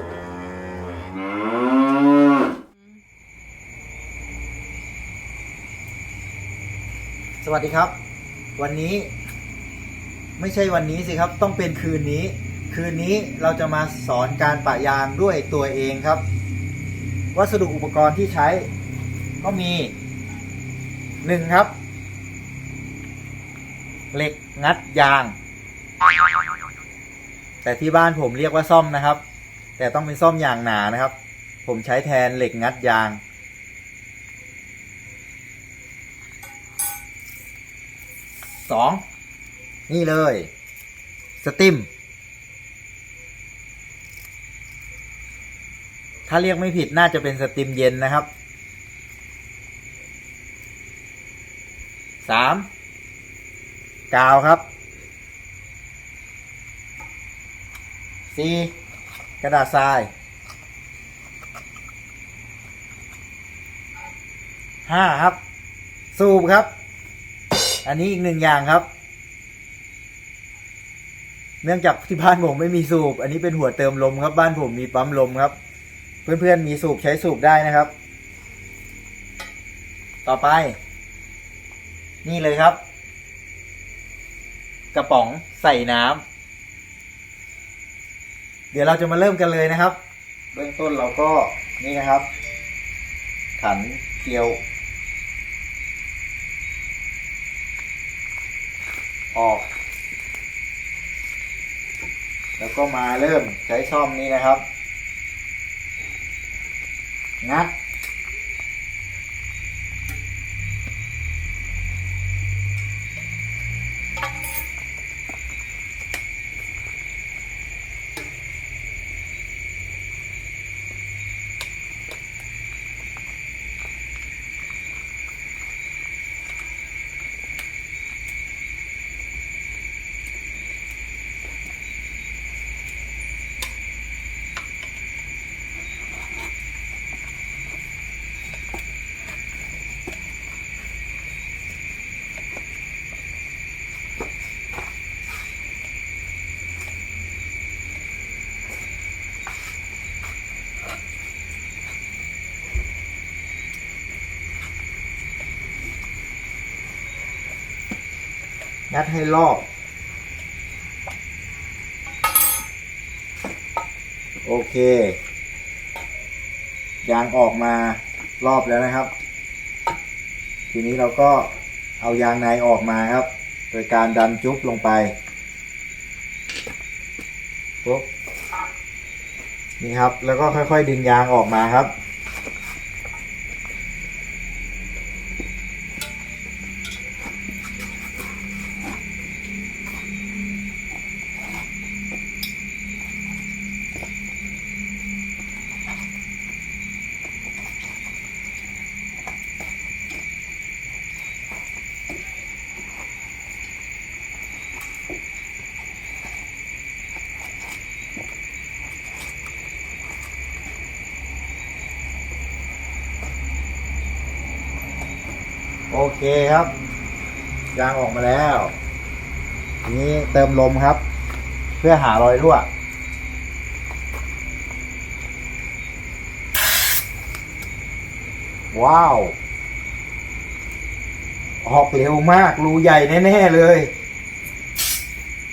สวัสดีครับ วันนี้ ไม่ใช่วันนี้สิครับ ต้องเป็นคืนนี้ คืนนี้เราจะมาสอนการปะยางด้วยตัวเองครับ วัสดุอุปกรณ์ที่ใช้ ก็มีหนึ่งครับ เหล็กงัดยาง แต่ที่บ้านผมเรียกว่าซ่อมนะครับ แต่ต้องเป็นซ่อมยางหนานะครับ ผมใช้แทนเหล็กงัดยาง สอง นี่เลย สติม ถ้าเรียกไม่ผิดน่าจะเป็นสติมเย็นนะครับ สาม กาวครับสี่ กระดาษทรายห้าครับ สูบครับ อันนี้อีกหนึ่งอย่างครับ เนื่องจากที่บ้านผมไม่มีสูบ อันนี้เป็นหัวเติมลมครับ บ้านผมมีปั๊มลมครับ เพื่อนๆมีสูบใช้สูบได้นะครับ ต่อไป นี่เลยครับ กระป๋องใส่น้ำ เดี๋ยวเราจะมาเริ่มกันเลยนะครับเบื้องต้นเราก็นี่นะครับ ขันเกลียว ออก แล้วก็มาเริ่มใช้ซ่อมนี้นะครับ งัด ดให้รอบ โอเค ยางออกมารอบแล้วนะครับ ทีนี้เราก็เอายางในออกมาครับ โดยการดันจุ๊บลงไปปุ๊บนี่ครับ แล้วก็ค่อยๆ ดึงยางออกมาครับ โอเคครับ ยางออกมาแล้วทีนี้เติมลมครับ เพื่อหารอยรั่วว้าว ออกเร็วมาก รูใหญ่แน่ ๆ เลย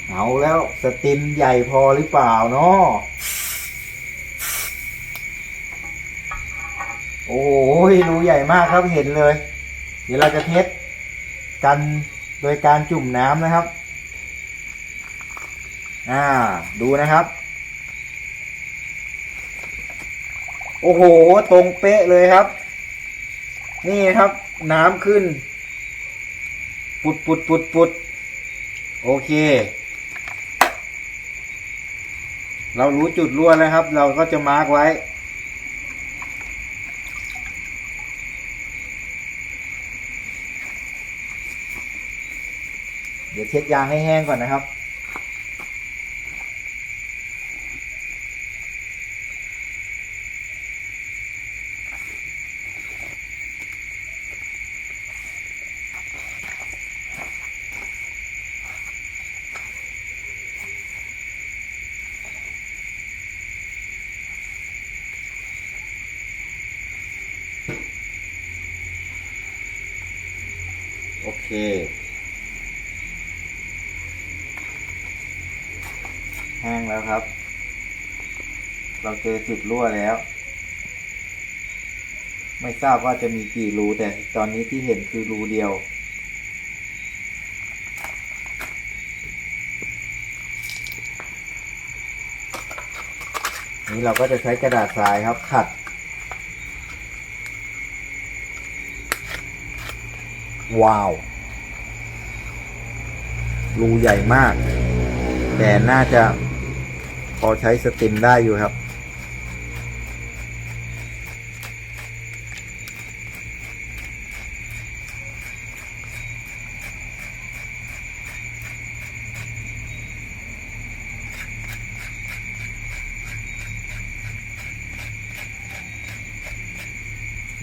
เอาแล้วสติมใหญ่พอหรือเปล่าเนาะโอ้ยรูใหญ่มากครับเห็นเลย เดี๋ยวเราจะเทสกันโดยการจุ่มน้ำนะครับ อ่า ดูนะครับ โอ้โห ตรงเป๊ะเลยครับ นี่ครับ น้ำขึ้น ปุดปุดปุดปุดโอเค เรารู้จุดรั่วแล้วครับ เราก็จะมาร์กไว้ ช็ดยางให้แห้งก่อนนะครับ โอเค ครับ เราเจอจุดรั่วแล้ว ไม่ทราบว่าจะมีกี่รูแต่ตอนนี้ที่เห็นคือรูเดียว นี่เราก็จะใช้กระดาษทรายครับ ขัด ว้าวรูใหญ่มาก แต่น่าจะ พอใช้สติมได้อยู่ครับ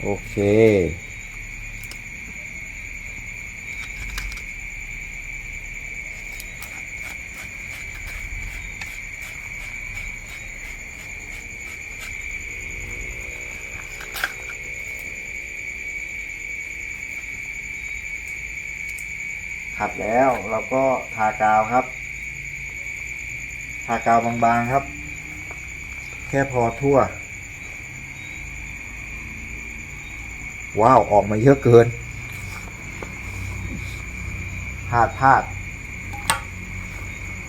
โอเค ขัดแล้วเราก็ทากาวครับ ทากาวบางๆครับ แค่พอทั่ว ว้าว ออกมาเยอะเกินพลาดพลาด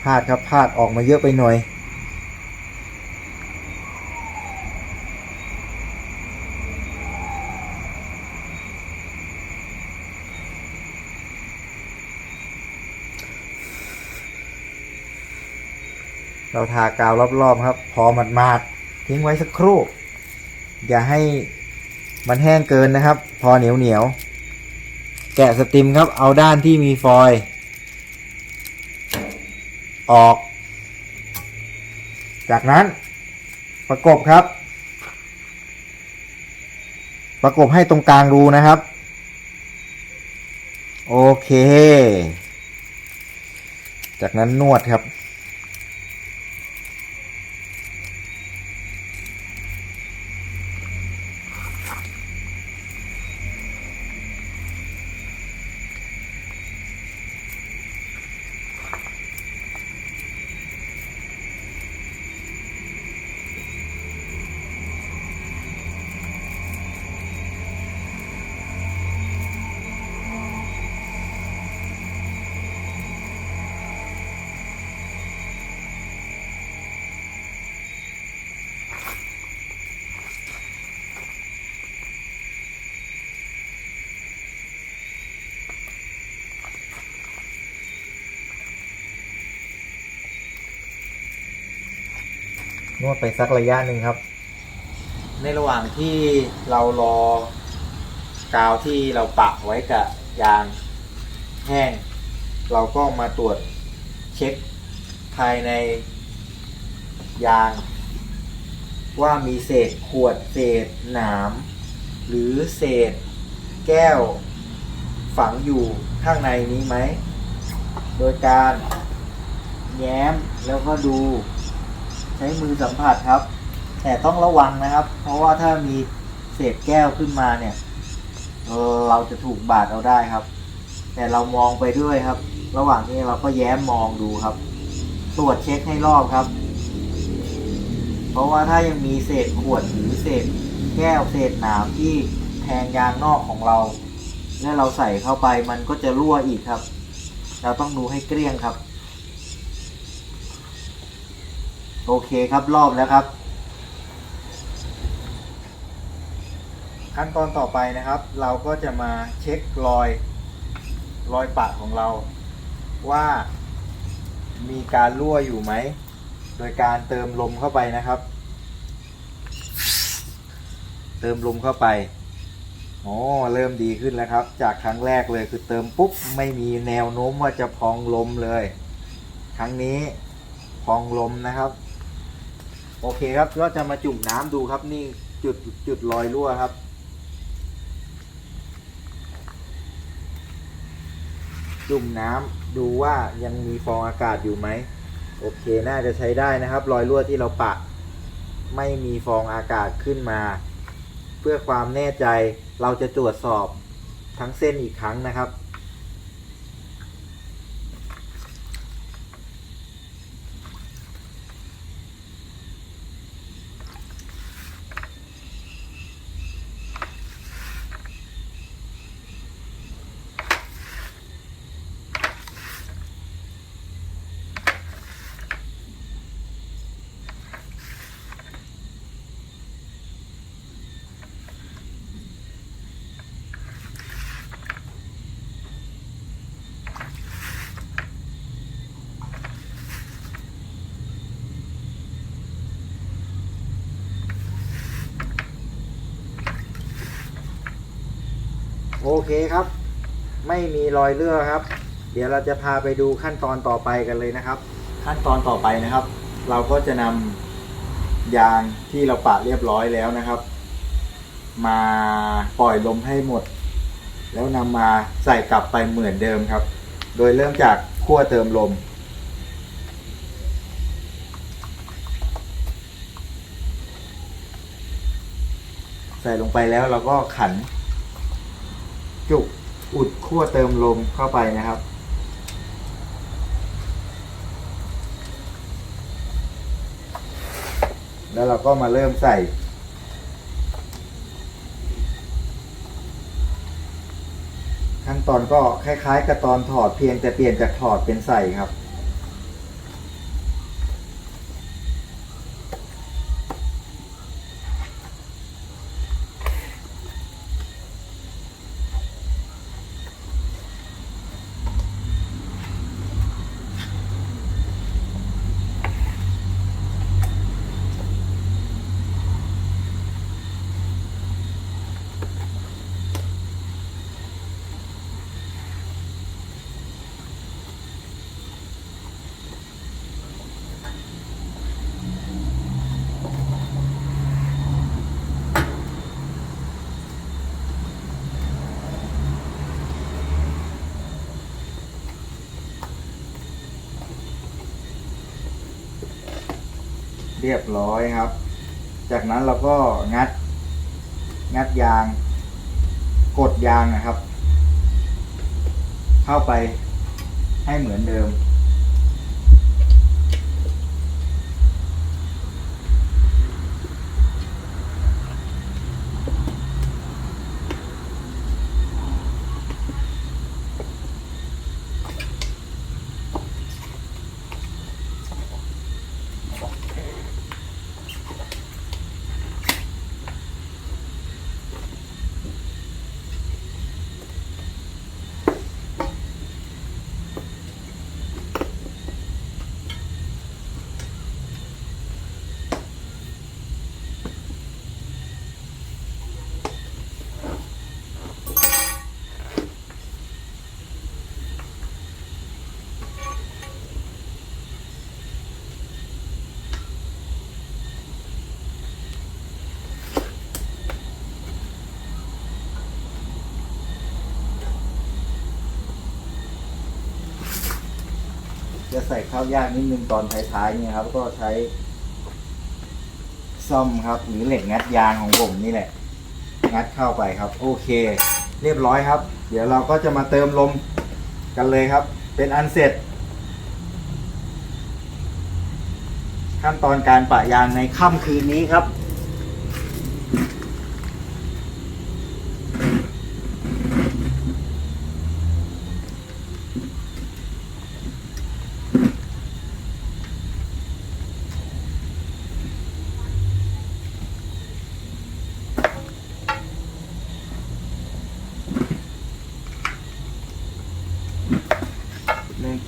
พลาดครับพลาดออกมาเยอะไปหน่อย เราทากาวรอบๆครับ พอหมาดๆทิ้งไว้สักครู่ อย่าให้มันแห้งเกินนะครับ พอเหนียวเหนียวๆแกะสติมครับ เอาด้านที่มีฟอยล์ออก จากนั้นประกบครับ ประกบให้ตรงกลางรูนะครับ โอเค จากนั้นนวดครับ นวดไปสักระยะหนึ่งครับ ในระหว่างที่เรารอกาวที่เราปะไว้กับยางแห้ง เราก็มาตรวจเช็คภายในยาง ว่ามีเศษขวดเศษหนาม หรือเศษแก้วฝังอยู่ข้างในนี้ไหม โดยการแง้มแล้วก็ดู ช้มือสัมผัสครับ แต่ต้องระวังนะครับ เพราะว่าถ้ามีเศษแก้วขึ้นมาเนี่ยเอ่อเราจะถูกบาดเอาได้ครับ แต่เรามองไปด้วยครับ ระหว่างนี้เราก็แย้มมองดูครับ ตรวจเช็คให้รอบครับ เพราะว่าถ้ายังมีเศษขวดหรือเศษแก้วเศษหนามที่แทงยางนอกของเรา และเราใส่เข้าไปมันก็จะรั่วอีกครับ เราต้องดูให้เกลี้ยงครับ โอเคครับรอบแล้วครับ ขั้นตอนต่อไปนะครับ เราก็จะมาเช็ครอยรอยปะของเรา ว่ามีการรั่วอยู่ไหม โดยการเติมลมเข้าไปนะครับ เติมลมเข้าไปโอ้เริ่มดีขึ้นแล้วครับ จากครั้งแรกเลยคือเติมปุ๊บไม่มีแนวโน้มว่าจะพองลมเลย ครั้งนี้พองลมนะครับ โอเคครับก็จะมาจุ่มน้ำดูครับนี่จุดจุดรอยรั่วครับ จุ่มน้ำดูว่ายังมีฟองอากาศอยู่ไหมโอเคน่าจะใช้ได้นะครับ รอยรั่วที่เราปะ ไม่มีฟองอากาศขึ้นมา เพื่อความแน่ใจเราจะตรวจสอบทั้งเส้นอีกครั้งนะครับ โอเคครับ ไม่มีรอยเลือครับ เดี๋ยวเราจะพาไปดูขั้นตอนต่อไปกันเลยนะครับ ขั้นตอนต่อไปนะครับ เราก็จะนำยางที่เราปะเรียบร้อยแล้วนะครับ มาปล่อยลมให้หมด แล้วนำมาใส่กลับไปเหมือนเดิมครับ โดยเริ่มจากขั้วเติมลมใส่ลงไปแล้วเราก็ขัน จุกอุดขั้วเติมลมเข้าไปนะครับ แล้วเราก็มาเริ่มใส่ขั้นตอนก็คล้ายๆ กับตอนถอดเพียงแต่เปลี่ยนจากถอดเป็นใส่ครับ เรียบร้อยครับ จากนั้นเราก็งัด งัดยาง กดยางนะครับ เข้าไปให้เหมือนเดิม จะใส่ข้าวยากนิดนึงตอนท้ายๆเนี่ยครับ ก็ใช้ซ่อมครับหรือเหล็กงัดยางของผมนี่แหละ งัดเข้าไปครับ โอเค เรียบร้อยครับ เดี๋ยวเราก็จะมาเติมลมกันเลยครับ เป็นอันเสร็จ ขั้นตอนการปะยางในค่ำคืนนี้ครับ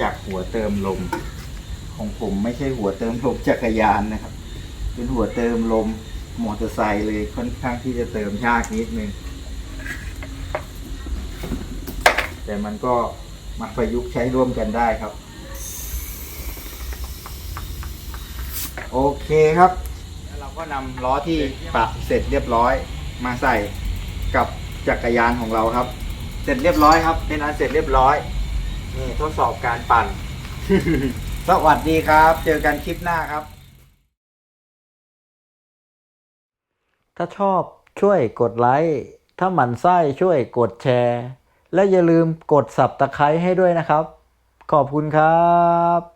จากหัวเติมลม ของผมไม่ใช่หัวเติมลมจักรยานนะครับ เป็นหัวเติมลมมอเตอร์ไซค์เลยค่อนข้างที่จะเติมยากนิดนึง แต่มันก็มาประยุกต์ใช้ร่วมกันได้ครับ โอเคครับ แล้วเราก็นำล้อที่ปะเสร็จเรียบร้อย มาใส่กับจักรยานของเราครับ เสร็จเรียบร้อยครับ เป็นอันเสร็จเรียบร้อย นี่ทดสอบการปั่น สวัสดีครับ เจอกันคลิปหน้าครับ ถ้าชอบช่วยกดไลค์ ถ้าหมั่นไส้ช่วยกดแชร์ และอย่าลืมกดสับตะไคร้ให้ด้วยนะครับ ขอบคุณครับ